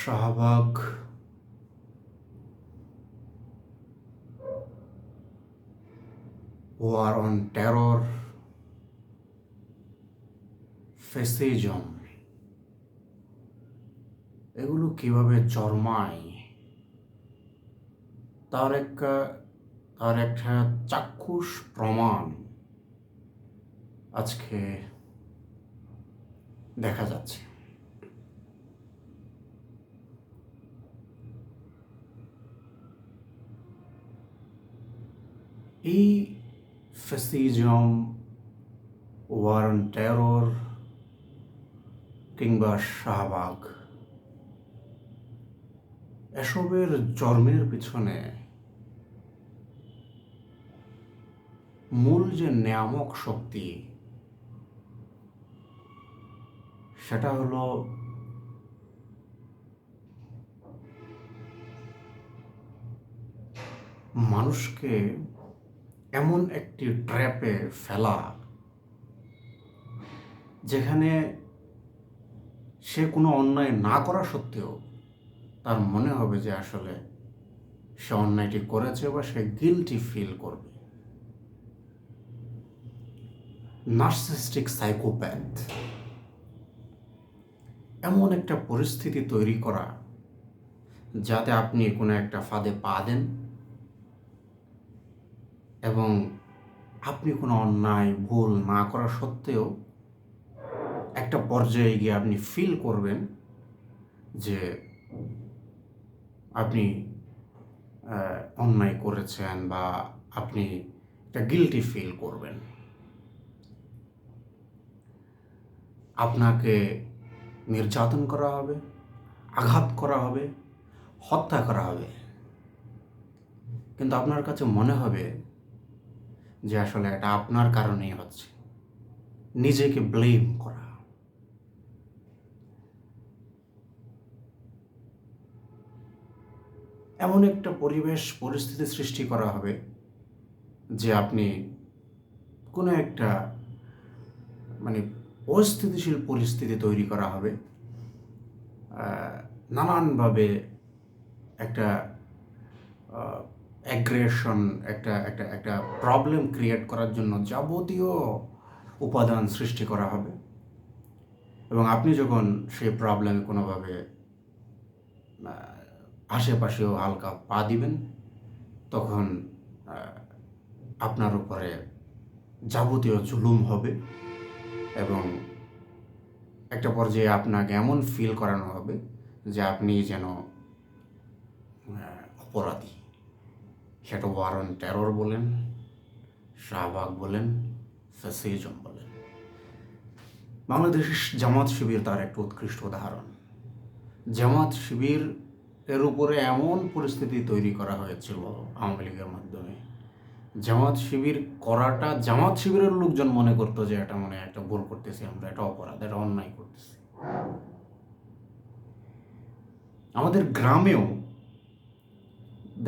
Shahbag. War on terror, fascism এগুলো কীভাবে জন্মায়? তার একটা তার একটা চাক্ষুষ প্রমাণ আজকে দেখা যাচ্ছে। এই ফেসিজম ওয়ার টেরর কিংবা শাহবাগ, এসবের জন্মের পিছনে মূল যে নিয়ামক শক্তি, সেটা হলো মানুষকে এমন একটি ট্র্যাপে ফেলা যেখানে সে কোনো অন্যায় না করা সত্ত্বেও তার মনে হবে যে আসলে সে অন্যায়টি করেছে বা সে গিলটি ফিল করবে। Narcissistic psychopath. এমন একটা পরিস্থিতি তৈরি করা যাতে আপনি কোনো একটা ফাঁদে পা দেন। এবং আপনি কোনো অন্যায়, ভুল না করা সত্ত্বেও একটা পর্যায়ে গিয়ে আপনি ফিল করবেন যে আপনি অন্যায় করেছেন বা আপনি একটা গিলটি ফিল করবেন। আপনাকে নির্যাতন করা হবে, আঘাত করা হবে, হত্যা করা হবে। কিন্তু আপনার কাছে মনে হবে যে আসলে এটা আপনার কারণেই হচ্ছে। নিজেকে ব্লেম করা। এমন একটা পরিবেশ, পরিস্থিতি সৃষ্টি করা হবে যে আপনি কোনো একটা মানে অস্থিতিশীল পরিস্থিতি তৈরি করা হবে নানানভাবে একটা অ্যাগ্রেশন একটা একটা একটা প্রবলেম ক্রিয়েট করার জন্য যাবতীয় উপাদান সৃষ্টি করা হবে। এবং আপনি যখন সেই প্রবলেমে কোনোভাবে আশেপাশেও হালকা পা দিবেন, তখন আপনার উপরে যাবতীয় জুলুম হবে এবং একটা পর্যায়ে আপনাকে এমন ফিল করানো হবে যে আপনি যেন অপরাধী। সেটা ওয়ারন টেরর বলেন, শাহবাগ বলেন ফেসিজম বলেন। বাংলাদেশ জামাত শিবির তার একটা উৎকৃষ্ট উদাহরণ। জামাত শিবির এর উপরে এমন পরিস্থিতি তৈরি করা হয়েছিল আওয়ামী লীগের মাধ্যমে। জামাত শিবির করাটা, জামাত শিবিরের লোকজন মনে করতো যে এটা মনে একটা ভুল করতেছি আমরা, এটা অপরাধ, এটা অন্যায় করতেছি। আমাদের গ্রামেও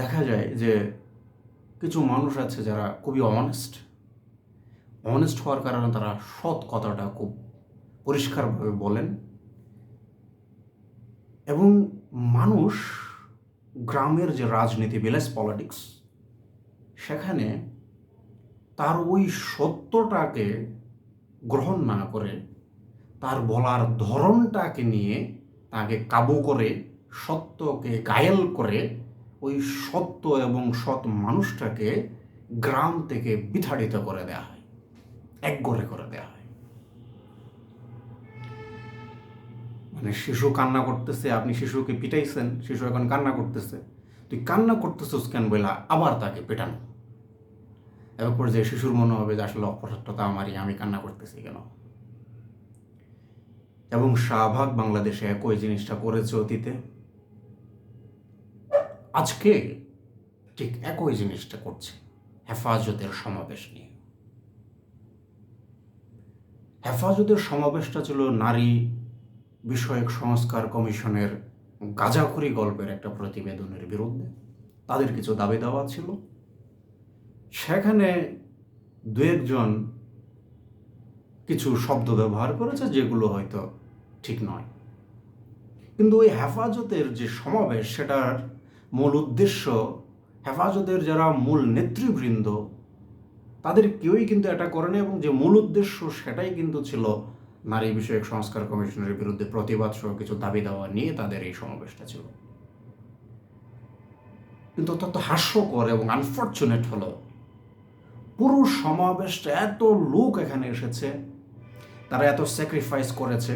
দেখা যায় যে কিছু মানুষ আছে যারা খুবই অনেস্ট অনেস্ট হওয়ার কারণে তারা সৎ কথাটা খুব পরিষ্কারভাবে বলেন। এবং মানুষ গ্রামের যে রাজনীতি ভিলেজ পলিটিক্স সেখানে তার ওই সত্যটাকে গ্রহণ না করে তার বলার ধরনটাকে নিয়ে তাকে কাবু করে, সত্যকে গায়েল করে ওই সত্য এবং সৎ মানুষটাকে গ্রাম থেকে বিথাড়িত করে দেওয়া হয় একগরে করে দেওয়া হয়। মানে শিশু কান্না করতেছে, আপনি শিশুকে পিটাইছেন, শিশু এখন কান্না করতেছে। তুই কান্না করতেছিস কেন বলে আবার তাকে পেটানো। এরপর যে শিশুর মনে হবে যে আসলে অপরাধটা আমারই, আমি কান্না করতেছি কেন? এবং শাহবাগ বাংলাদেশে একই জিনিসটা করেছে অতীতে। আজকে ঠিক একই জিনিসটা করছে, হেফাজতের সমাবেশ নিয়ে। হেফাজতের সমাবেশটা ছিল নারী বিষয়ক সংস্কার কমিশনের গাজাখুরি গল্পের একটা প্রতিবেদনের বিরুদ্ধে। তাদের কিছু দাবি দাওয়া ছিল। সেখানে দু একজন কিছু শব্দ ব্যবহার করেছে যেগুলো হয়তো ঠিক নয়। কিন্তু ওই হেফাজতের যে সমাবেশ, সেটার মূল উদ্দেশ্য হেফাজতের যারা মূল নেতৃবৃন্দ, তাদের কেউই কিন্তু এটা করেনি এবং যে মূল উদ্দেশ্য সেটাই কিন্তু ছিল নারী বিষয়ক সংস্কার কমিশনের বিরুদ্ধে প্রতিবাদ সহ কিছু দাবি দেওয়া নিয়ে তাদের এই সমাবেশটা ছিল। কিন্তু অত্যন্ত হাস্যকর এবং আনফর্চুনেট হলো, পুরো সমাবেশটা এত লোক এখানে এসেছে, তারা এত স্যাক্রিফাইস করেছে,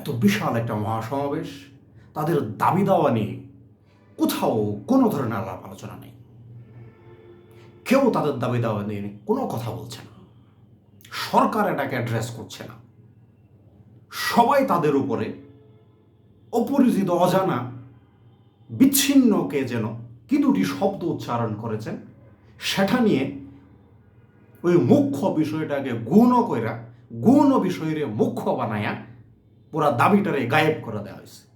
এত বিশাল একটা মহাসমাবেশ তাদের দাবি দাওয়া নিয়ে কোথাও কোনো ধরনের আলাপ আলোচনা নেই। কেউ তাদের দাবি দাওয়া নিয়ে কোনো কথা বলছে না। সরকার এটাকে অ্যাড্রেস করছে না। সবাই তাদের উপরে অপরিচিত, অজানা বিচ্ছিন্নকে যেন কি দুটি শব্দ উচ্চারণ করেছেন, সেটা নিয়ে ওই মুখ্য বিষয়টাকে গুণ কইরা, গুণ বিষয়ের মুখ্য বানায়া পুরা দাবিটারে গায়েব করে দেওয়া হয়েছে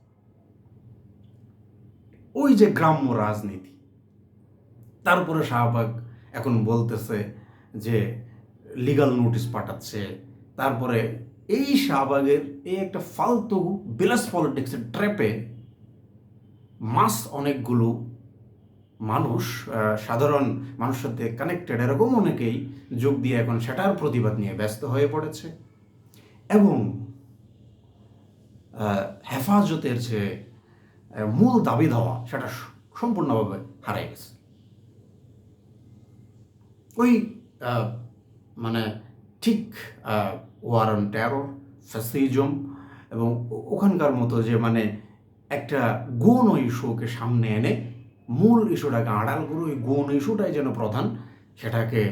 ওই যে গ্রাম্য রাজনীতি। তারপরে শাহবাগ এখন বলতেছে যে লিগাল নোটিশ পাঠাচ্ছে। তারপরে এই শাহবাগের এই একটা ফালতু বিলাস পলিটিক্সের ট্র্যাপে মাস অনেকগুলো মানুষ সাধারণ মানুষের সাথে কানেক্টেড এরকম অনেকেই যোগ দিয়ে এখন সেটার প্রতিবাদ নিয়ে ব্যস্ত হয়ে পড়েছে। এবং হেফাজতের যে মূল দাবি দেওয়া সেটা সম্পূর্ণভাবে হারিয়ে গেছে। ওই মানে ঠিক ওয়ার অন টেরর ফ্যাসিজম এবং ওখানকার মতো যে মানে একটা গৌণ ইস্যুকে সামনে এনে মূল ইস্যুটাকে আড়াল করে ওই গৌণ ইস্যুটাই যেন প্রধান, সেটাকে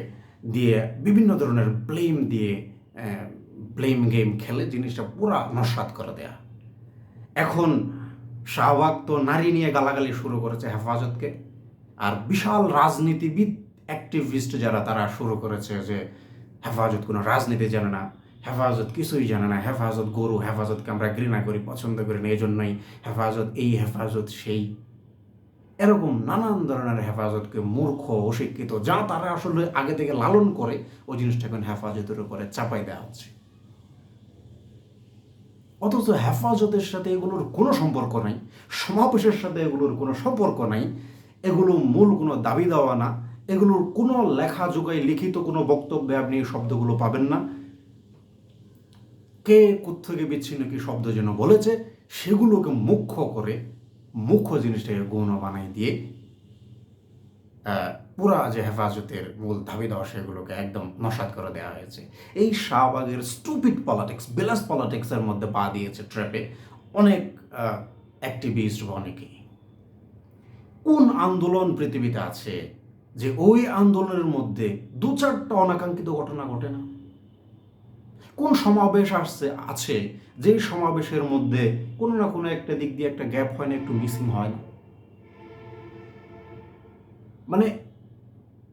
দিয়ে বিভিন্ন ধরনের ব্লেম দিয়ে ব্লেম গেম খেলে জিনিসটা পুরা নস্বাত করে দেয়া। এখন শাহবাগ তো নারী নিয়ে গালাগালি শুরু করেছে হেফাজতকে। আর বিশাল রাজনীতিবিদ অ্যাক্টিভিস্ট যারা, তারা শুরু করেছে যে হেফাজত কোনো রাজনীতি জানে না, হেফাজত কিছুই জানে না, হেফাজত গরু, হেফাজতকে আমরা ঘৃণা করি, পছন্দ করি না এই জন্যই হেফাজত এই, হেফাজত সেই। এরকম নানান ধরনের হেফাজতকে মূর্খ, অশিক্ষিত, যা তারা আসলে আগে থেকে লালন করে, ওই জিনিসটা এখন হেফাজতের উপরে চাপাই দেওয়া হচ্ছে। অথচ হেফাজতের সাথে এগুলোর কোনো সম্পর্ক নাই, সমাবেশের সাথে এগুলোর কোনো সম্পর্ক নাই, এগুলো মূল কোনো দাবি দেওয়া না, এগুলোর কোনো লেখা যোগায় লিখিত কোনো বক্তব্যে আপনি এই শব্দগুলো পাবেন না। কে কোথেকে বিচ্ছিন্ন কি শব্দ যেন বলেছে, সেগুলোকে মুখ্য করে মুখ্য জিনিসটাকে গৌণ বানাই দিয়ে পুরা যে হেফাজতের মূল দাবি দেওয়া সেগুলোকে একদম নসাত করে দেওয়া হয়েছে। এই শাহবাগের স্টুপিড পলিটিক্স বিলাস পলিটিক্সের মধ্যে পা দিয়েছে ট্র্যাপে অনেক অ্যাক্টিভিস্ট বা অনেকেই। কোন আন্দোলন পৃথিবীতে আছে যে ওই আন্দোলনের মধ্যে দু চারটা অনাকাঙ্ক্ষিত ঘটনা ঘটে না? কোন সমাবেশ আসছে, আছে, যেই সমাবেশের মধ্যে কোনো না কোনো একটা দিক দিয়ে একটা গ্যাপ হয় না, একটু মিসিং হয় না? মানে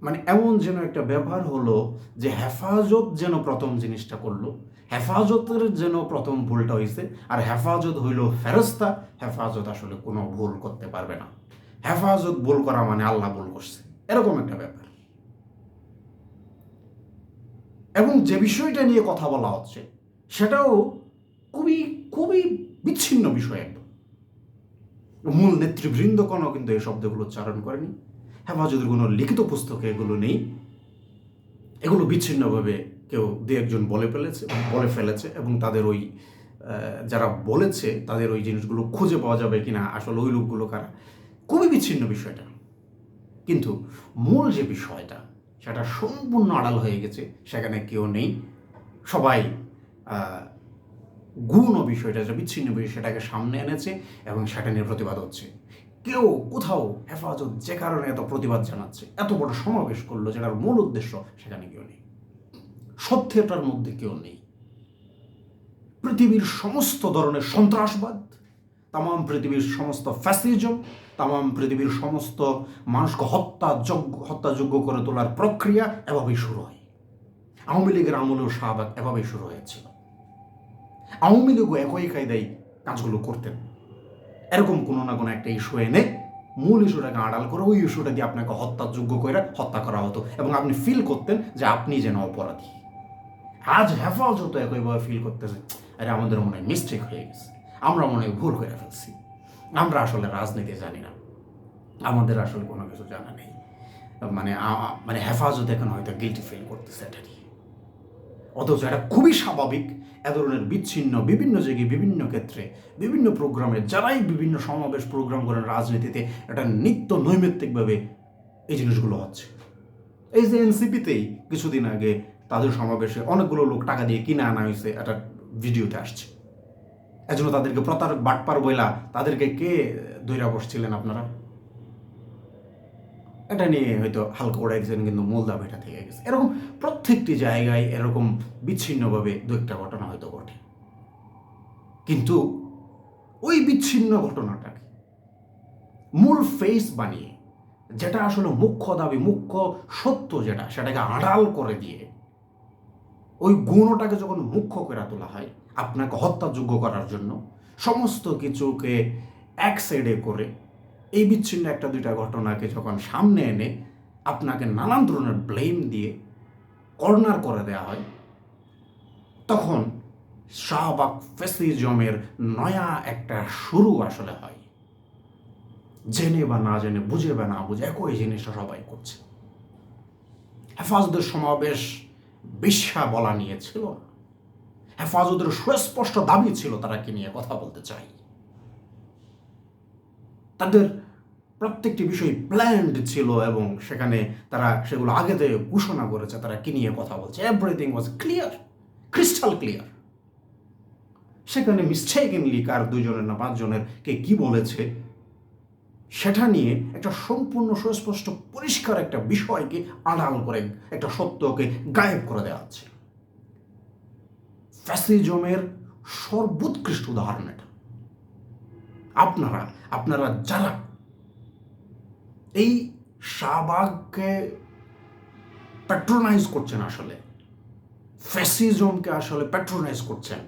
মানে এমন যেন একটা ব্যবহার হলো যে হেফাজত যেন প্রথম জিনিসটা করল, হেফাজতের যেন প্রথম ভুলটা হয়েছে আর হেফাজত হইল ফেরস্তা হেফাজত আসলে কোনো ভুল করতে পারবে না। হেফাজত ভুল করা মানে আল্লাহ ভুল করছে, এরকম একটা ব্যাপার। এবং যে বিষয়টা নিয়ে কথা বলা হচ্ছে, সেটাও খুবই খুবই বিচ্ছিন্ন বিষয় একদম। মূল নেতৃবৃন্দ কোনো কিন্তু এই শব্দগুলো উচ্চারণ করেনি। হেফাজতের কোনো লিখিত পুস্তকে এগুলো নেই। এগুলো বিচ্ছিন্নভাবে কেউ দু একজন বলে ফেলেছে বলে ফেলেছে এবং তাদের ওই যারা বলেছে তাদের ওই জিনিসগুলো খুঁজে পাওয়া যাবে কিনা আসলে ওই লোকগুলো কারা? খুবই বিচ্ছিন্ন বিষয়টা। কিন্তু মূল যে বিষয়টা, সেটা সম্পূর্ণ আড়াল হয়ে গেছে, সেখানে কেউ নেই। সবাই গুণ বিষয়টা, যে বিচ্ছিন্ন বিষয়, সেটাকে সামনে এনেছে এবং সেটা নিয়ে প্রতিবাদ হচ্ছে। কেউ কোথাও হেফাজত যে কারণে এত প্রতিবাদ জানাচ্ছে, এত বড় সমাবেশ করল যেটার মূল উদ্দেশ্য সেখানে কেউ নেই। সত্যটার মধ্যে কেউ নেই। পৃথিবীর সমস্ত ধরনের সন্ত্রাসবাদ তাম পৃথিবীর সমস্ত ফ্যাসিজম তাম পৃথিবীর সমস্ত মানুষকে হত্যাযোগ্য হত্যাযোগ্য করে তোলার প্রক্রিয়া এভাবেই শুরু হয়। আওয়ামী লীগের আমলেও শাহবাগ এভাবেই শুরু হয়েছিল। আওয়ামী লীগও একই কায়দায় কাজগুলো করতেন। এরকম কোনো না কোনো একটা ইস্যু এনে মূল ইস্যুটাকে আড়াল করে ওই ইস্যুটা দিয়ে আপনাকে হত্যাযোগ্য করে হত্যা করা হতো এবং আপনি ফিল করতেন যে আপনি যেন অপরাধী। আজ হেফাজত একইভাবে ফিল করতেছে, আরে আমাদের মনে হয় মিস্টেক হয়ে গেছে। আমরা মনে হয় ভুল করে ফেলছি। আমরা আসলে রাজনীতি জানি না। আমাদের আসলে কোনো কিছু জানা নেই। মানে মানে হেফাজত এখন হয়তো গিলটি ফিল করতেছে এটা নিয়ে। অথচ এটা খুবই স্বাভাবিক এ ধরনের বিচ্ছিন্ন, বিভিন্ন জায়গায় বিভিন্ন ক্ষেত্রে, বিভিন্ন প্রোগ্রামে যারাই বিভিন্ন সমাবেশ প্রোগ্রাম করেন রাজনীতিতে এটা নিত্য নৈমিত্তিকভাবে এই জিনিসগুলো হচ্ছে। এই যে এনসিপিতেই কিছুদিন আগে তাদের সমাবেশে অনেকগুলো লোক টাকা দিয়ে কিনে আনা হয়েছে, একটা ভিডিওতে আসছে। এজন্য তাদেরকে প্রতারক বাটপার বইলা তাদেরকে কে দৈরা বসছিলেন আপনারা? এটা নিয়ে হয়তো হালকা ওড়াইছেন কিন্তু মূল দাম এটা থেকে গেছে। এরকম প্রত্যেকটি জায়গায় এরকম বিচ্ছিন্নভাবে দু একটা ঘটনা হয়তো ঘটে। কিন্তু ওই বিচ্ছিন্ন ঘটনাটাকে মূল ফেস বানিয়ে, যেটা আসলে মুখ্য দাবি, মুখ্য সত্য যেটা, সেটাকে আড়াল করে দিয়ে ওই গুণটাকে যখন মুখ্য করে তোলা হয়, আপনাকে হত্যাযোগ্য করার জন্য সমস্ত কিছুকে এক সাইডে করে এই বিচ্ছিন্ন একটা দুইটা ঘটনাকে যখন সামনে এনে আপনাকে নানান ধরনের ব্লেম দিয়ে কর্নার করে দেওয়া হয়, তখন শাহবাগ ফেসিজমের নয়া একটা শুরু আসলে হয়। জেনে বা না জেনে, বুঝে বা না বুঝে একই জিনিসটা সবাই করছে। হেফাজতের সমাবেশ বিশ্বা বলা নিয়ে ছিল না। হেফাজতের সুস্পষ্ট দাবি ছিল তারা কি নিয়ে কথা বলতে চাই। তাদের প্রত্যেকটি বিষয় প্ল্যান্ড ছিল এবং সেখানে তারা সেগুলো আগে থেকে ঘোষণা করেছে, তারা কি নিয়ে কথা বলছে? Everything was clear crystal clear সেখানে মিস্টেকিনলি কার দুজনের না পাঁচজনের কে কি বলেছে? সেটা নিয়ে একটা সম্পূর্ণ সুস্পষ্ট, পরিষ্কার একটা বিষয়কে আড়াল করে, একটা সত্যকে গায়েব করে দেওয়া হচ্ছে। ফ্যাসিজমের সর্বোৎকৃষ্ট উদাহরণ এটা। আপনারা আপনারা যারা এই শাহবাগকে প্যাট্রোনাইজ করছেন আসলে ফ্যাসিজমকে আসলে প্যাট্রোনাইজ করছেন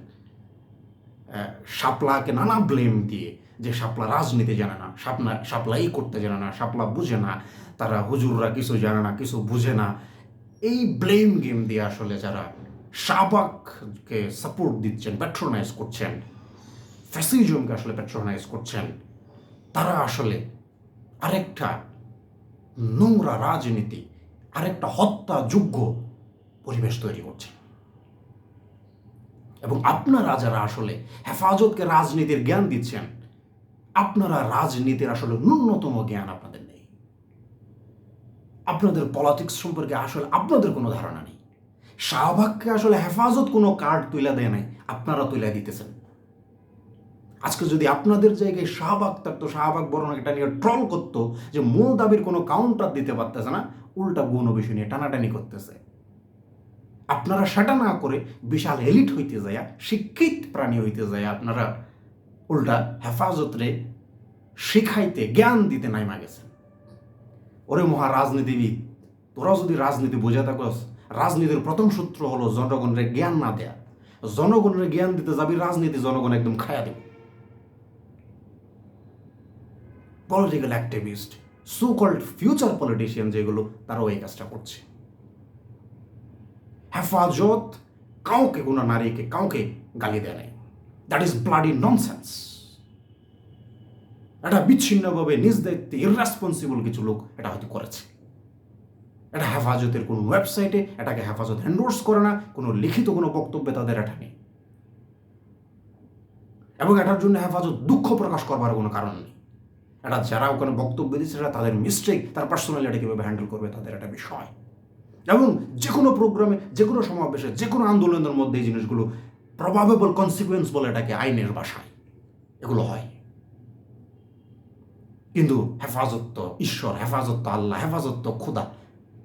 শাপলাকে নানা ব্লেম দিয়ে যে শাপলা রাজনীতি জানে না শাপলা এই করতে জানে না, শাপলা বুঝে না, তারা হুজুররা কিছু জানে না, কিছু বুঝে না, এই ব্লেম গেম দিয়ে আসলে যারা শাহবাগকে সাপোর্ট দিচ্ছেন প্যাট্রোনাইজ করছেন ফ্যাসিজমকে আসলে প্যাট্রোনাইজ করছেন। তারা আসলে আরেকটা নোংরা রাজনীতি, আরেকটা হত্যাযোগ্য পরিবেশ তৈরি করছে। এবং আপনারা যারা আসলে হেফাজতকে রাজনীতির জ্ঞান দিচ্ছেন, আপনারা রাজনীতির আসলে ন্যূনতম জ্ঞান আপনাদের নেই। আপনাদের পলিটিক্স সম্পর্কে আসলে আপনাদের কোনো ধারণা নেই। শাহবাগকে আসলে হেফাজত কোনো কার্ড তুলে দেয় নাই, আপনারা তুলে দিতেছেন। আজকে যদি আপনাদের জায়গায় শাহবাগ থাকতো, শাহবাগ বরং এটা নিয়ে ট্রল করতো যে মূল দাবির কোনো কাউন্টার দিতে পারতেছে না, উল্টা গৌণ বিষয় নিয়ে টানাটানি করতেছে। আপনারা সেটা না করে বিশাল এলিট হইতে যায় শিক্ষিত প্রাণী হইতে যায় আপনারা উল্টা হেফাজতরে শিখাইতে, জ্ঞান দিতে নাইমা গেছেন। ওরে মহা রাজনীতিবিদ, তোরা যদি রাজনীতি বোঝা থাকস, রাজনীতির প্রথম সূত্র হলো জনগণের জ্ঞান না দেয়া। জনগণের জ্ঞান দিতে যাবি, রাজনীতি জনগণ একদম খায়া দেবে। Political activist so called future politician যেগুলো, তারাও এই কাজটা করছে। হেফাজত কাউকে কোনো নারীকে কাউকে গালি দেয় নাই। দ্যাট ইজ ব্লাডি ননসেন্স এটা বিচ্ছিন্নভাবে নিজ দায়িত্বে ইররেসপন্সিবল কিছু লোক এটা হয়তো করেছে। এটা হেফাজতের কোনো ওয়েবসাইটে এটাকে হেফাজত হ্যান্ডোর্স করে না, কোনো লিখিত কোনো বক্তব্যে তাদের এটা নেই। এবং এটার জন্য হেফাজত দুঃখ প্রকাশ করবার কোনো কারণ নেই। এটা যারা ওখানে বক্তব্য দিচ্ছে সেটা তাদের মিস্টেক তার পার্সোনালি এটা কীভাবে হ্যান্ডেল করবে, তাদের একটা বিষয়। এবং যে কোনো প্রোগ্রামে যে কোনো সমাবেশে, যে কোনো আন্দোলনের মধ্যে এই জিনিসগুলো প্রভাবেবল কনসিকুয়েন্স বলে এটাকে আইনের বাসায় এগুলো হয়। কিন্তু হেফাজত তো ঈশ্বর হেফাজত আল্লাহ হেফাজত তো খুদা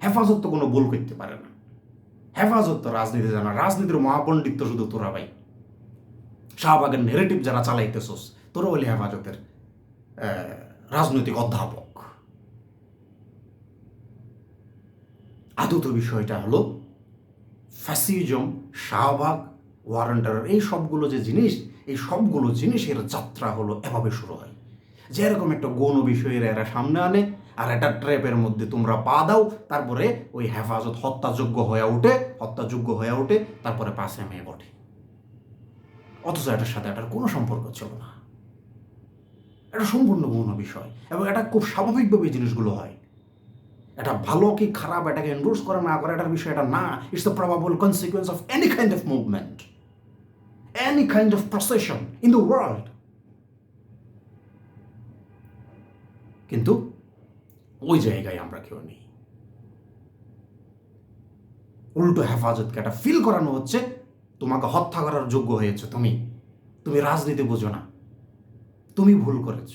হেফাজত তো কোনো ভুল করতে পারে না। হেফাজত রাজনীতি জানা, রাজনীতির মহাপণ্ডিত শুধু তোরা ভাই। শাহবাগের নেগেটিভ যারা চালাইতেছোস তোরা বলি হেফাজতের রাজনৈতিক অধ্যাপক। আদত বিষয়টা হলো ফ্যাসিজম শাহবাগ ওয়ারেন্টার এই সবগুলো যে জিনিস, এই সবগুলো জিনিসের যাত্রা হলো এভাবে শুরু হয়। যে এরকম একটা গৌণ বিষয়ের এরা সামনে আনে, আর একটা ট্র্যাপের মধ্যে তোমরা পা দাও, তারপরে ওই হেফাজত হত্যাযোগ্য হয়ে ওঠে হত্যাযোগ্য হয়ে ওঠে তারপরে পাশে মেয়ে ওঠে অথচ এটার সাথে এটার কোনো সম্পর্ক ছিল না। এটা সম্পূর্ণ গৌণ বিষয় এবং এটা খুব স্বাভাবিকভাবে জিনিসগুলো হয়। এটা ভালো কি খারাপ এটাকে এন্ডোর্স করে না করে এটার বিষয় এটা না it's the probable consequence of any kind of movement any kind of procession in the world কিন্তু ওই জায়গায় আমরা কেউ নেই। উল্টো হেফাজতকে একটা ফিল করানো হচ্ছে, তোমাকে হত্যা করার যোগ্য হয়েছে তুমি। তুমি রাজনীতি বোঝো না। তুমি ভুল করেছ।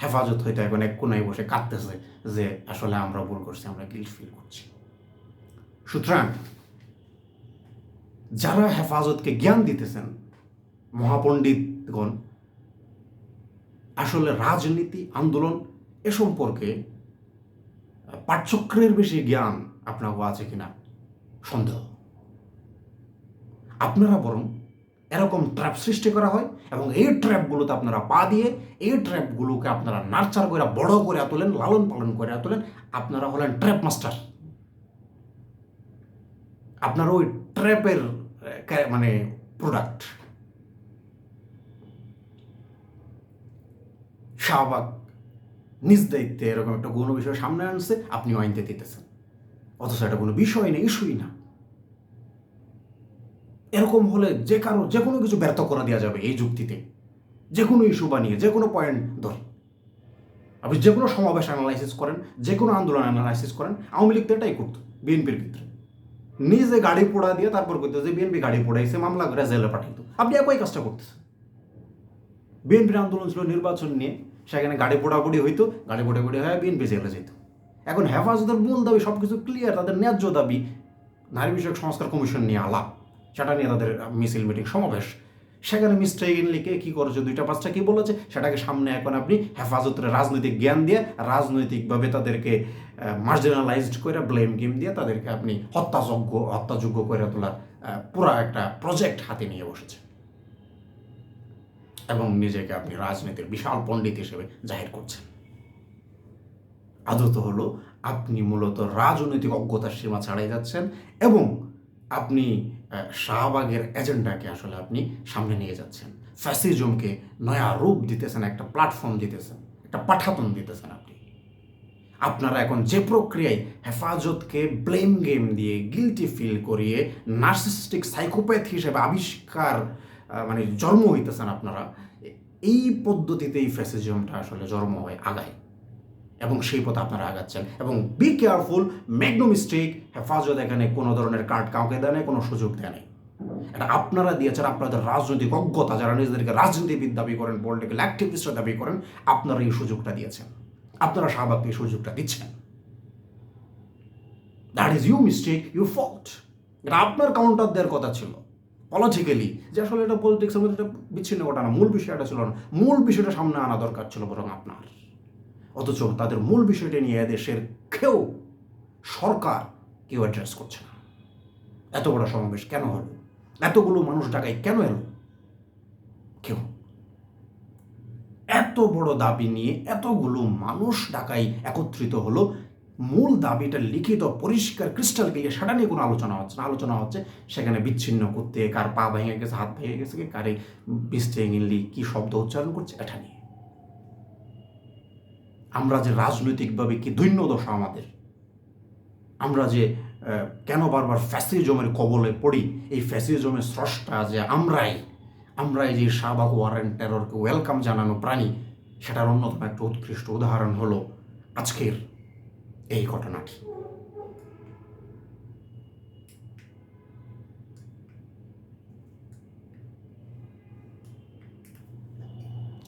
হেফাজত হয়তো এখন এক কোনায় বসে কাঁদতেছে যে আসলে আমরা ভুল করছি, আমরা গিল্ট ফিল করছি। সুতরাং যারা হেফাজতকে জ্ঞান দিতেছেন, মহাপণ্ডিতগণ, আসলে রাজনীতি, আন্দোলন এ সম্পর্কে পাঠচক্রের বেশি জ্ঞান আপনার আছে কিনা সন্দেহ। আপনারা বরং এরকম ট্র্যাপ সৃষ্টি করা হয় এবং এই ট্র্যাপগুলোতে আপনারা পা দিয়ে এই ট্র্যাপগুলোকে আপনারা নার্চার করে, বড় করে তোলেন লালন পালন করে তোলেন আপনারা হলেন ট্র্যাপ মাস্টার আপনার ওই ট্র্যাপের মানে প্রোডাক্ট শাহবাগ নিজ দায়িত্বে এরকম একটা গৌণ বিষয় সামনে আনছে আপনি আইনতে দিতেছেন। অথচ এটা কোনো বিষয় না, ইস্যুই না। এরকম হলে যে কারও, যে কোনো কিছু ব্যর্থ করে দেওয়া যাবে এই যুক্তিতে। যে কোনো ইস্যু বানিয়ে, যে কোনো পয়েন্ট ধরে। আপনি যে কোনো সমাবেশ অ্যানালাইসিস করেন, যে কোনো আন্দোলন অ্যানালাইসিস করেন, আওয়ামী লীগ তো এটাই করতো, বিএনপির ক্ষেত্রে। নিজে গাড়ি পোড়া দিয়ে তারপর করতে যে বিএনপি গাড়ি পোড়াইছে, মামলা করে জেলে পাঠাইতো আপনি একই কাজটা করতেছেন। বিএনপির আন্দোলন ছিল নির্বাচন নিয়ে, সেখানে গাড়ি পোড়াপুড়ি হইতো, গাড়ি পোড়াপুড়ি হয়ে বিএনপি জেলে যেত। এখন হেফাজতের মূল দাবি সব কিছু ক্লিয়ার তাদের ন্যায্য দাবি, নারী বিষয়ক সংস্কার কমিশন নিয়ে আলাপ। সেটা নিয়ে তাদের মিছিল, মিটিং, সমাবেশ। সেখানে মিস্টেকলি কে কী করেছে? দুইটা, পাঁচটা কী বলেছে? সেটাকে সামনে এখন আপনি হেফাজতের রাজনৈতিক জ্ঞান দিয়ে, রাজনৈতিকভাবে তাদেরকে মার্জিনালাইজড করে ব্লেম গেম দিয়ে তাদেরকে আপনি হত্যাযোগ্য হত্যাযোগ্য করে তোলার পুরা একটা প্রজেক্ট হাতে নিয়ে বসেছে। এবং নিজেকে আপনি রাজনীতির বিশাল পণ্ডিত হিসেবে জাহির করছেন। আদত হলো আপনি মূলত রাজনৈতিক অজ্ঞতার সীমা ছাড়াই যাচ্ছেন এবং আপনি শাহবাগের এজেন্ডাকে আসলে আপনি সামনে নিয়ে যাচ্ছেন। ফ্যাসিজমকে নয়া রূপ দিতেছেন, একটা প্ল্যাটফর্ম দিতেছেন, একটা পাঠাতন দিতেছেন আপনি। আপনারা এখন যে প্রক্রিয়ায় হেফাজতকে ব্লেম গেম দিয়ে গিলটি ফিল করিয়ে নার্সিস্টিক সাইকোপ্যাথ হিসেবে আবিষ্কার মানে জন্ম হইতেছেন আপনারা, এই পদ্ধতিতে এই ফ্যাসিজমটা আসলে জন্ম হয় আগায়। এবং সেই পথে আপনারা আগাচ্ছেন। এবং be careful make no mistake হেফাজত এখানে কোনো ধরনের কার্ড কাউকে দেয় কোনো সুযোগ দেয় নেই। এটা আপনারা দিয়েছেন, আপনাদের রাজনৈতিক অজ্ঞতা, যারা নিজেদেরকে রাজনীতিবিদ দাবি করেন পলিটিক্যাল অ্যাক্টিভিস্ট দাবি করেন, আপনারা এই সুযোগটা দিয়েছেন। আপনারা শাহবাগকে এই সুযোগটা দিচ্ছেন। That is you mistake you fault এটা আপনার কাউন্টার কথা ছিল। পলিটিক্যালি যে আসলে এটা পলিটিক্সের মধ্যে এটা বিচ্ছিন্ন ঘটনা মূল বিষয়টা ছিল না। মূল বিষয়টা সামনে আনা দরকার ছিল বরং আপনার। অথচ তাদের মূল বিষয়টা নিয়ে দেশের কেউ সরকার কেউ অ্যাড্রেস করছে না। এত বড় সমাবেশ কেন হলো? এতগুলো মানুষ ঢাকায় কেন এলো? কেউ। এত বড় দাবি নিয়ে এতগুলো মানুষ ঢাকায় একত্রিত হলো, মূল দাবিটা লিখিত, পরিষ্কার ক্রিস্টাল ক্লিয়ার সেটা নিয়ে কোনো আলোচনা হচ্ছে না। আলোচনা হচ্ছে সেখানে বিচ্ছিন্ন করতে, কার পা ভেঙে গেছে, হাত ভেঙে গেছে, কারে বিস্টেঙ্গলি কি শব্দ উচ্চারণ করছে, এটা নিয়ে। আমরা যে রাজনৈতিকভাবে কি দৈন্য দশা আমাদের? আমরা যে কেন বারবার ফ্যাসিজমের কবলে পড়ি? এই ফ্যাসিজমের স্রষ্টা যে আমরাই আমরাই যে শাহবাগ ওয়ারেন্ট টেররকে ওয়েলকাম জানানো প্রাণী, সেটার অন্যতম একটা উৎকৃষ্ট উদাহরণ হলো আজকের এই ঘটনাটি।